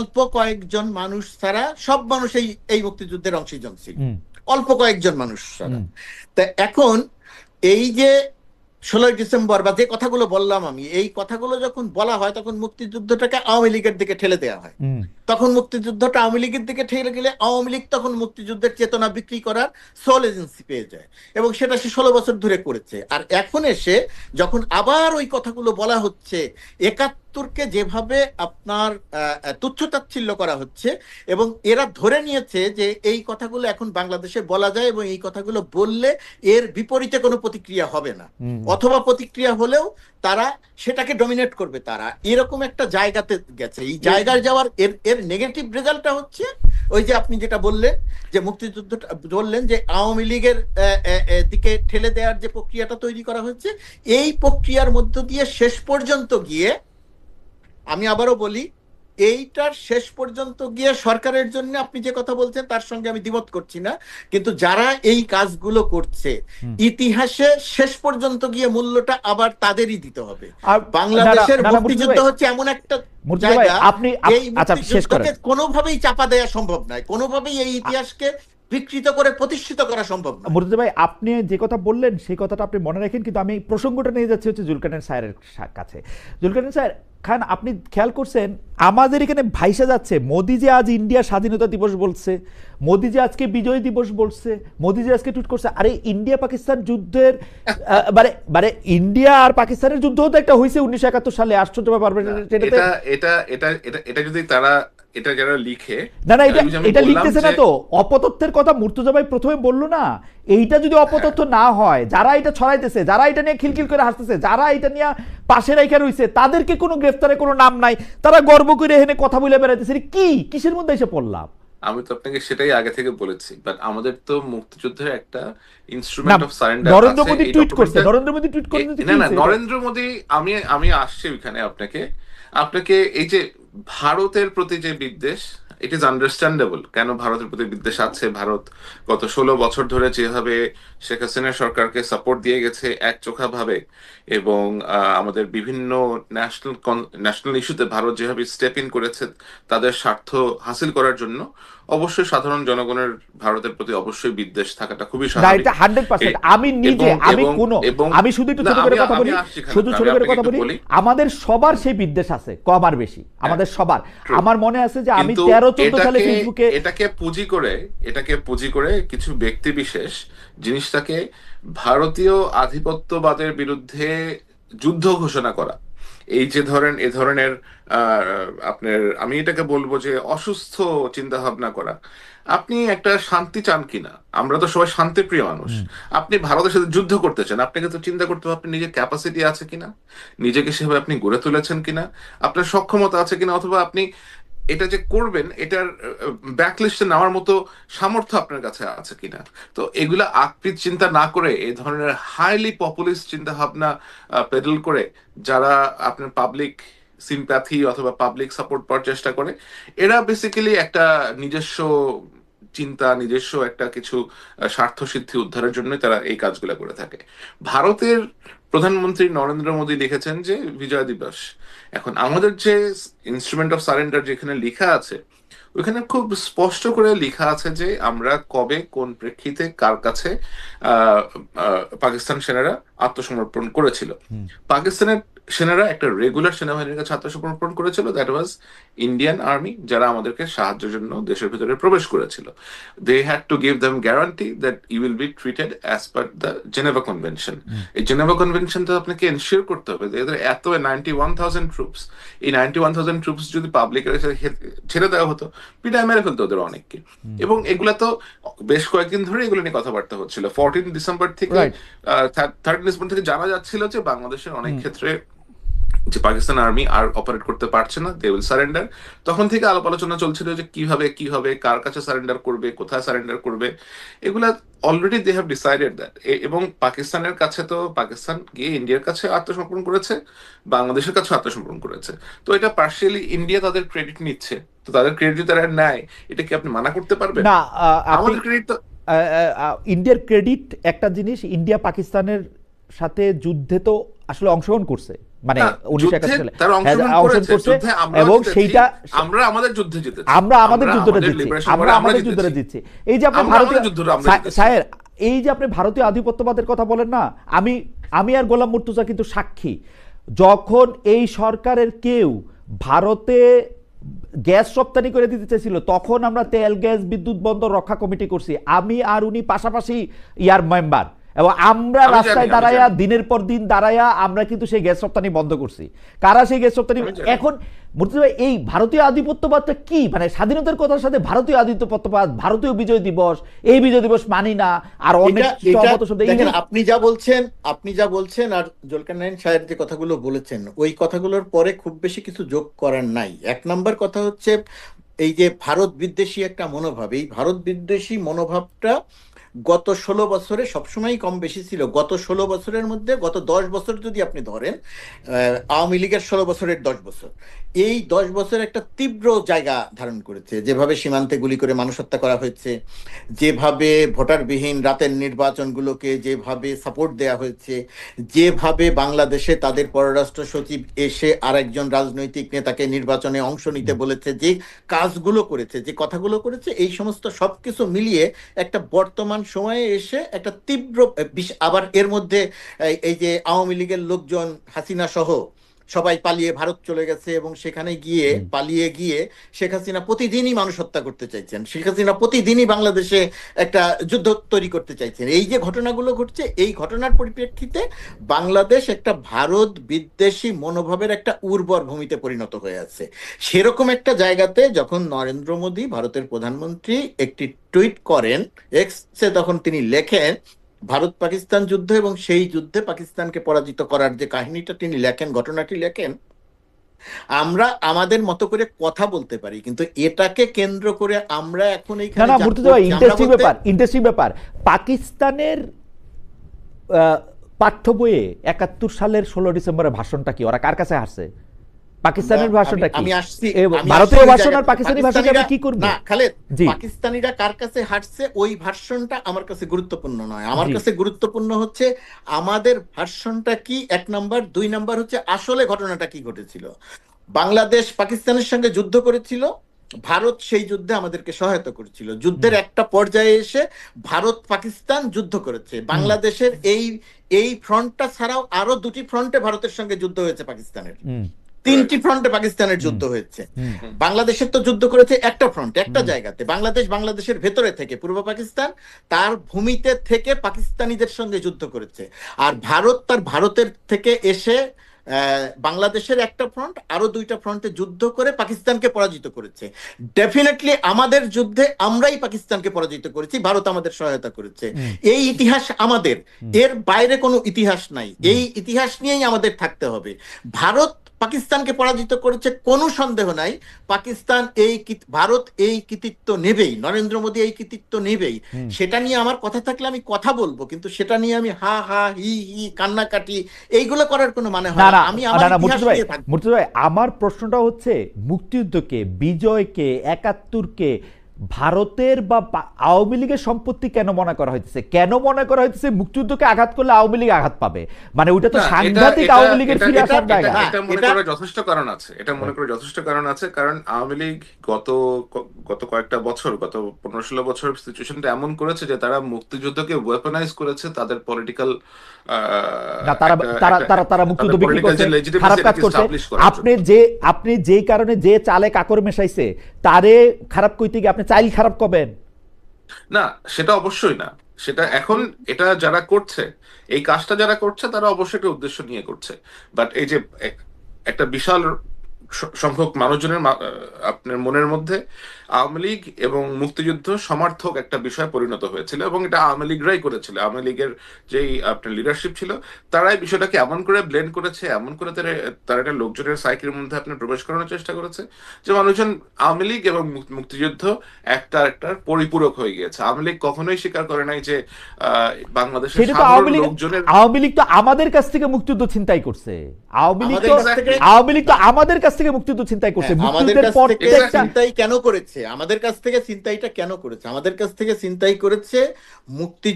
অল্প কয়েকজন মানুষ ছাড়া সব মানুষ এই এই মুক্তিযুদ্ধের অংশীজন ছিল। অল্প কয়েকজন মানুষ ছাড়া। তা এখন এই যে ষোলোই ডিসেম্বর বা যে কথাগুলো বললাম আমি এই কথাগুলো যখন বলা হয় তখন মুক্তিযুদ্ধটাকে আওয়ামী লীগের দিকে ঠেলে দেওয়া হয়। তখন মুক্তিযুদ্ধটা আওয়ামী লীগের দিকে ঠেলে গেলে আওয়ামী লীগ তখন মুক্তিযুদ্ধের চেতনা বিক্রি করার সোল এজেন্সি পেয়ে যায় এবং সেটা সে ষোলো বছর ধরে করেছে। আর এখন এসে যখন আবার ওই কথাগুলো বলা হচ্ছে একাত্তরকে যেভাবে আপনার তুচ্ছতাচ্ছিল্য করা হচ্ছে এবং এরা ধরে নিয়েছে যে এই কথাগুলো এখন বাংলাদেশে বলা যায় এবং এই কথাগুলো বললে এর বিপরীতে কোনো প্রতিক্রিয়া হবে না। অথবা প্রতিক্রিয়া হলেও তারা সেটাকে ডমিনেট করবে তারা। এরকম একটা জায়গাতে গেছে। এই জায়গায় যাওয়ার এর এর নেগেটিভ রেজাল্টটা হচ্ছে ওই যে আপনি যেটা বললেন, যে মুক্তিযুদ্ধটা, বললেন যে আওয়ামী লীগের দিকে ঠেলে দেওয়ার যে প্রক্রিয়াটা তৈরি করা হচ্ছে এই প্রক্রিয়ার মধ্য দিয়ে শেষ পর্যন্ত গিয়ে আমি আবারও বলি এইটার শেষ পর্যন্ত গিয়ে সরকারের জন্য আপনি যে কথা বলছেন তার সঙ্গে আমি দ্বিমত করছি না। কিন্তু যারা এই কাজগুলো করছে ইতিহাসে শেষ পর্যন্ত গিয়ে মূল্যটা আবার তাদেরই দিতে হবে। বাংলাদেশের না, না, না, মুক্তিযুদ্ধ হচ্ছে এমন একটা জায়গা আপনি আচ্ছা শেষ করেন। মুক্তিযুদ্ধকে কোনোভাবেই চাপা দেওয়া সম্ভব নয়। কোনোভাবেই এই ইতিহাসকে বিকৃত করে প্রতিষ্ঠিত করা সম্ভব নয়। মুর্তজা ভাই আপনি যে কথা বললেন সেই কথাটা আপনি মনে রাখেন কিন্তু আমি প্রসঙ্গটা নিয়ে যাচ্ছি হচ্ছে জুলকানের স্যারের কাছে। জুলকানের স্যার খান আপনি খেয়াল করছেন আমাদের এখানে ভাইসা যাচ্ছে। মোদি যে আজ ইন্ডিয়া স্বাধীনতা দিবস বলছে মোদি যে আজকে বিজয় দিবস বলছে মোদি যে আজকে টুইট করছে আরে ইন্ডিয়া পাকিস্তান যুদ্ধের মানে মানে ইন্ডিয়া আর পাকিস্তানের যুদ্ধ তো একটা হয়েছে উনিশশো একাত্তর সালে আশ্চর্য ব্যাপার এটা এটা এটা এটা যদি তারা এটা যারা লিখে না না এটা এটা লিখতেছে না তো। অপতথ্যের কথা মুর্তজা ভাই প্রথমে বলল না এইটা যদি অপতথ্য না হয় যারা এটা ছড়াইতেছে যারা এটা নিয়ে খিলখিল করে হাসতেছে যারা এটা নিয়ে পাশে রেখে রইছে তাদেরকে কোনো গ্রেফতারে কোনো নাম নাই। তারা গর্ব করে এখানে কথা বলে বেড়াইতেছে। কি? কিসের মধ্যে এসে পড়লাম? আমি তো আপনাকে সেটাই আগে থেকে বলেছি বাট আমাদের তো মুক্তিযুদ্ধের একটা instrument of surrender Narendra Modi tweet করছে। নরেন্দ্র মোদি টুইট করে না না নরেন্দ্র মোদি আমি আমি আসছি ওখানে আপনাকে। আপনাকে এই যে ভারতের প্রতি যে বিদ্বেষ ইট ইজ আন্ডারস্ট্যান্ডেবল কেন ভারতের প্রতি বিদ্বেষ আছে? ভারত গত ষোলো বছর ধরে যেভাবে শেখ হাসিনা সরকারকে সাপোর্ট দিয়ে গেছে এক চোখা ভাবে এবং আমাদের বিভিন্ন ন্যাশনাল ন্যাশনাল ইস্যুতে ভারত যেভাবে স্টেপ ইন করেছে তাদের স্বার্থ হাসিল করার জন্য অবশ্যই সাধারণ জনগণের ভারতের প্রতি অবশ্যই বিদ্বেষ থাকাটা খুবই স্বাভাবিক। এটা হান্ড্রেড পার্সেন্ট এ- আমি নিজে আমি কোনো আমি শুধু একটু ছোট করে কথা বলি শুধু ছোট করে কথা বলি। আমাদের সবার সেই বিদ্বেষ আছে কম আর বেশি। আমাদের সবার। আমার মনে আছে যে আমি কিন্তু তেরো চোদ্দ সালে এটাকে- ফেসবুকে এটাকে পুঁজি করে এটাকে পুঁজি করে কিছু ব্যক্তি বিশেষ জিনিসটাকে ভারতীয় আধিপত্যবাদের বিরুদ্ধে যুদ্ধ ঘোষণা করা। এই যে ধরেন এ ধরনের আপনার আমি এটাকে বলব যে অসুস্থ চিন্তা ভাবনা করা। আপনি একটা শান্তি চান কিনা? আমরা তো সবাই শান্তিপ্রিয় মানুষ। আপনি ভারতের সাথে যুদ্ধ করতে চান আপনাকে তো চিন্তা করতে হবে আপনি নিজের ক্যাপাসিটি আছে কিনা? নিজেকে সেভাবে আপনি গড়ে তুলেছেন কিনা? আপনার সক্ষমতা আছে কিনা? অথবা আপনি এটা যে করবেন, এটার ব্যাকলিস্টে নেওয়ার মতো সামর্থ্য আপনার কাছে আছে কিনা? তো এগুলা আকৃত চিন্তা না করে, এই ধরনের হাইলি পপুলিস্ট চিন্তা ভাবনা পেডেল করে যারা আপনার পাবলিক সিম্প্যাথি অথবা পাবলিক সাপোর্ট পাওয়ার চেষ্টা করে, এরা বেসিক্যালি একটা নিজস্ব চিন্তা, নিজস্ব একটা কিছু স্বার্থ সিদ্ধি উদ্ধারের জন্য তারা এই কাজগুলো করে থাকে। ভারতের প্রধানমন্ত্রী নরেন্দ্র মোদী লিখেছেন যে বিজয় দিবস। এখন আমাদের যে ইনস্ট্রুমেন্ট অফ সারেন্ডার যেখানে লেখা আছে ওইখানে খুব স্পষ্ট করে লেখা আছে যে আমরা কবে কোন প্রেক্ষিতে কার কাছে পাকিস্তান সেনারা আত্মসমর্পণ করেছিল। পাকিস্তানের সেনারা একটা রেগুলার সেনাবাহিনীর কাছে আত্মসমর্পণ করেছিল দ্যাট ওয়াজ ইন্ডিয়ান আর্মি যারা আমাদেরকে সাহায্যের জন্য দেশের ভিতরে প্রবেশ করেছিল। They had to give them guarantee that you will be treated as per the Geneva Convention এই জেনেভা কনভেনশন তো আপনাকে এনশিওর করতে হবে এদের এত নাইনটি ওয়ান থাউজেন্ড ট্রুপস এই নাইনটি ওয়ান থাউজেন্ড ট্রুপস যদি পাবলিকের ছেড়ে দেওয়া হতো পিটায় মেরে ফেলতো ওদের অনেককে। এবং এগুলা তো বেশ কয়েকদিন ধরে এগুলো নিয়ে কথাবার্তা হচ্ছিল। ফোরটিন ডিসেম্বর থেকে. থার্টিন ডিসেম্বর থেকে জানা যাচ্ছিল যে বাংলাদেশের অনেক ক্ষেত্রে যে পাকিস্তান আর্মি আর অপারেট করতে পারছে না দে উইল সারেন্ডার তখন থেকে আলাপ আলোচনা চলছিল যে কীভাবে কীভাবে কার কাছে সারেন্ডার করবে কোথায় সারেন্ডার করবে। এগুলা already they have decided that এবং পাকিস্তানের কাছে তো পাকিস্তান গিয়ে ইন্ডিয়ার কাছে আত্মসমর্পণ করেছে বাংলাদেশের কাছে আত্মসমর্পণ করেছে। তো এটা পার্শিয়ালি ইন্ডিয়া তাদের ক্রেডিট নিচ্ছে। তো তাদের ক্রেডিট তারা নেয় এটা কি আপনি মানা করতে পারবেন? না আমাদের ক্রেডিট তো ইন্ডিয়ার ক্রেডিট একটা জিনিস ইন্ডিয়া পাকিস্তানের সাথে যুদ্ধে তো আসলে অংশগ্রহণ করছে। মানে হ্যাঁ, করছে এবং সেইটা আমরা আমাদের যুদ্ধে জিতেছি আমরা আমাদের যুদ্ধটা আমরা আমাদের যুদ্ধটা এই যে আপনি ভারতীয় এই যে আপনি ভারতীয় আধিপত্যবাদের কথা বলেন না আমি আমি আর গোলাম মুর্তুজা কিন্তু সাক্ষী। যখন এই সরকারের কেউ ভারতে গ্যাস রপ্তানি করে দিতে চাইছিল তখন আমরা তেল গ্যাস বিদ্যুৎ বন্দর রক্ষা কমিটি করছি। আমি আর উনি পাশাপাশি ইয়ার মেম্বার। এবং আমরা রাস্তায় দাঁড়াইয়া দিনের পর দিন দাঁড়াইয়া আমরা কিন্তু সেই গ্যাস রপ্তানি বন্ধ করছি। কারা সেই গ্যাস রপ্তানি এখন মুর্তজা এই ভারতীয় আধিপত্যবাদটা কি? মানে স্বাধীনতার কথার সাথে ভারতীয় আধিপত্যবাদ ভারতীয় বিজয় দিবস এই বিজয় দিবস মানি না আর অনেক আপনি যা বলছেন আপনি যা বলছেন আর জুলকারনাইন সাহেব যে কথাগুলো বলেছেন ওই কথাগুলোর পরে খুব বেশি কিছু যোগ করার নাই। এক নাম্বার কথা হচ্ছে এই যে ভারত বিদ্বেষী একটা মনোভাব এই ভারত বিদ্বেষী মনোভাবটা গত ষোলো বছরে সবসময় কম বেশি ছিল। গত ষোলো বছরের মধ্যে, গত দশ বছর যদি আপনি ধরেন আওয়ামী লীগের ষোলো বছরের দশ বছর, এই দশ বছর একটা তীব্র জায়গা ধারণ করেছে। যেভাবে সীমান্তে গুলি করে মানুষ হত্যা করা হয়েছে, যেভাবে ভোটারবিহীন রাতের নির্বাচনগুলোকে যেভাবে সাপোর্ট দেয়া হয়েছে, যেভাবে বাংলাদেশে তাদের পররাষ্ট্র সচিব এসে আরেকজন রাজনৈতিক নেতাকে নির্বাচনে অংশ নিতে বলেছে, যে কাজগুলো করেছে, যে কথাগুলো করেছে, এই সমস্ত সবকিছু মিলিয়ে একটা বর্তমান সময়ে এসে একটা তীব্র আবার এর মধ্যে এই যে আওয়ামী লীগের লোকজন হাসিনা সহ সবাই পালিয়ে ভারত চলে গেছে এবং সেখানে গিয়ে পালিয়ে গিয়ে শেখ হাসিনা প্রতিদিনই মানুষ হত্যা করতে চাইছেন। শেখ হাসিনা প্রতিদিনই বাংলাদেশে একটা যুদ্ধ তৈরি করতে চাইছেন। এই যে ঘটনাগুলো ঘটছে এই ঘটনার পরিপ্রেক্ষিতে বাংলাদেশ একটা ভারত বিদ্বেষী মনোভাবের একটা উর্বর ভূমিতে পরিণত হয়ে আছে। সেরকম একটা জায়গাতে যখন নরেন্দ্র মোদী ভারতের প্রধানমন্ত্রী একটি টুইট করেন এক্সে তখন তিনি লেখেন ভারত পাকিস্তান যুদ্ধ এবং সেই যুদ্ধে পাকিস্তানকে পরাজিত করার যে কাহিনীটা তিনি লেখেন ঘটনাটি লেখেন আমরা আমাদের মতো করে কথা বলতে পারি কিন্তু এটাকে কেন্দ্র করে আমরা এখন না এইখানে না ইন্টারেস্টিং ব্যাপার ইন্টারেস্টিং ব্যাপার। পাকিস্তানের পাঠ্য বইয়ে একাত্তর সালের ষোলো ডিসেম্বরের ভাষণটা কি? ওরা কার কাছে হারছে? পাকিস্তানের আমি- ভাষণটা কি? আমি আসছি ভারতীয় ভাষণ আর পাকিস্তানি ভাষণ আমরা কি করব? না খালেদ পাকিস্তানিরা কার কাছে হাঁটছে ওই ভার্সনটা আমার কাছে গুরুত্বপূর্ণ নয়। আমার কাছে গুরুত্বপূর্ণ হচ্ছে আমাদের ভার্সনটা কি? এক নাম্বার। দুই নাম্বার হচ্ছে আসলে ঘটনাটা কি ঘটেছিল? বাংলাদেশ পাকিস্তানের সঙ্গে যুদ্ধ করেছিল ভারত সেই যুদ্ধে আমাদেরকে সহায়তা করেছিল। যুদ্ধের একটা পর্যায়ে এসে ভারত পাকিস্তান যুদ্ধ করেছে। বাংলাদেশের এই এই ফ্রন্টটা ছাড়াও আরও দুটি ফ্রন্টে ভারতের সঙ্গে যুদ্ধ হয়েছে পাকিস্তানের। তিনটি ফ্রন্টে পাকিস্তানের যুদ্ধ হয়েছে। বাংলাদেশের তো যুদ্ধ করেছে একটা ফ্রন্ট একটা জায়গাতে। বাংলাদেশ বাংলাদেশের ভেতরে থেকে পূর্ব পাকিস্তান তার ভূমিতে থেকে পাকিস্তানিদের সঙ্গে যুদ্ধ করেছে। আর ভারত তার ভারতের থেকে এসে বাংলাদেশের একটা ফ্রন্ট আরও দুইটা ফ্রন্টে যুদ্ধ করে পাকিস্তানকে পরাজিত করেছে। ডেফিনেটলি আমাদের যুদ্ধে আমরাই পাকিস্তানকে পরাজিত করেছি ভারত আমাদের সহায়তা করেছে। এই ইতিহাস আমাদের। এর বাইরে কোনো ইতিহাস নাই। এই ইতিহাস নিয়েই আমাদের থাকতে হবে। ভারত পাকিস্তানকে পরাজিত করেছে কোনো সন্দেহ নাই। পাকিস্তান এই ভারত এই কৃতিত্ব নেবেই নরেন্দ্র মোদী এই কৃতিত্ব নেবেই। সেটা নিয়ে আমার কথা থাকলে আমি কথা বলব কিন্তু সেটা নিয়ে আমি হা হা হি হি কান্নাকাটি এইগুলো করার কোনো মানে হয় না। আমি আমার প্রশ্নটা হচ্ছে মুক্তিযুদ্ধকে বিজয়কে একাত্তরকে ভারতের বা আওয়ামী লীগের সম্পত্তি কেন মনে করা হইতেছে? কেন মনে করা হইতেছে মুক্তিযুদ্ধকে আঘাত করলে আওয়ামী লীগ আঘাত পাবে? মানে ওইটা তো সাংঘাতিক আওয়ামী লীগের ফিরে আসার জায়গা। হ্যাঁ, এটা মনে করার যথেষ্ট কারণ আছে। এটা মনে করার যথেষ্ট কারণ আছে কারণ আওয়ামী লীগ গত গত কয়েকটা বছর গত পনেরো ষোলো বছর সিচুয়েশনটা এমন করেছে যে তারা মুক্তিযুদ্ধকে ওয়েপনাইজ করেছে তাদের পলিটিক্যাল তারা তারা তারা তারা মুক্তিযুদ্ধ বিক্রি করছে। খারাপ কাজ করছে। আপনি যে আপনি যেই কারণে যে চালে কাকর মেশাইছে তারে খারাপ কইতে গিয়ে আপনি চাইল খারাপ করবেন না, সেটা অবশ্যই না। সেটা এখন এটা যারা করছে, এই কাজটা যারা করছে, তারা অবশ্যই একটা উদ্দেশ্য নিয়ে করছে। বাট এই যে এক- একটা বিশাল সংখ্যক মানুষজনের আপনার মনের মধ্যে আওয়ামী লীগ এবং মুক্তিযুদ্ধ সমার্থক একটা বিষয় পরিণত হয়েছিল এবং এটা আওয়ামী লীগরাই করেছিল। আওয়ামী লীগের যেই আপনার লিডারশিপ ছিল তারাই বিষয়টাকে এমন করে ব্লেন্ড করেছে এমন করে তারা তারা একটা লোকজনের সাইকেলের মধ্যে আপনার প্রবেশ করানোর চেষ্টা করেছে যে মানুষজন আওয়ামী লীগ এবং মুক্তিযুদ্ধ একটা একটার পরিপূরক হয়ে গিয়েছে। আওয়ামী লীগ কখনোই স্বীকার করে নাই যে আহ, বাংলাদেশের লোকজনের আওয়ামী লীগ তো আমাদের কাছ থেকে মুক্তিযুদ্ধ ছিনতাই করছে। আওয়ামী লীগ তো আওয়ামী লীগ তো আমাদের কাছ থেকে মুক্তিযুদ্ধ ছিনতাই করছে। হ্যাঁ, আমাদের কাছ থেকে চিন্তাই কেন করেছে? আমাদের কাছ থেকে চিন্তাইটা কেন করেছে? আমাদের কাছ থেকে চিন্তাই করেছে মুক্তি